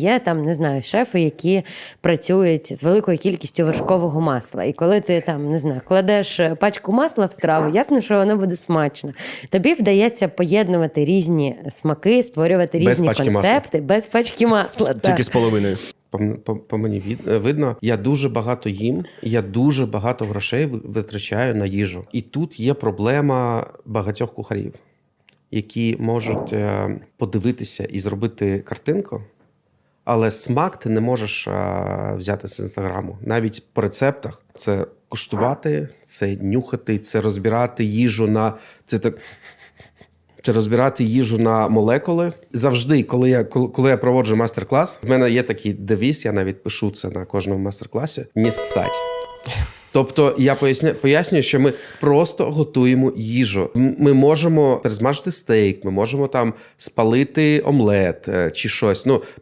Є там, не знаю, шефи, які працюють з великою кількістю вершкового масла. І коли ти там не знаю, кладеш е, пачку масла в страву, ясно, що воно буде смачно. Тобі вдається поєднувати різні смаки, створювати Без різні масла. концепти без пачки масла. Тільки так. з половиною. По, мені від, е, видно, я дуже багато їм, я дуже багато грошей витрачаю на їжу. І тут є проблема багатьох кухарів, які можуть е, подивитися і зробити картинку, але смак ти не можеш е, взяти з інстаграму. Навіть по рецептах це куштувати, це нюхати, це розбирати їжу на це так. Це розбирати їжу на молекули. Завжди, коли я коли, я проводжу майстер-клас, в мене є такий девіз, я навіть пишу це на кожному майстер-класі: не ссать. Тобто я поясня, пояснюю, що ми просто готуємо їжу. Ми можемо перезмажити стейк, ми можемо там спалити омлет е, чи щось. Ну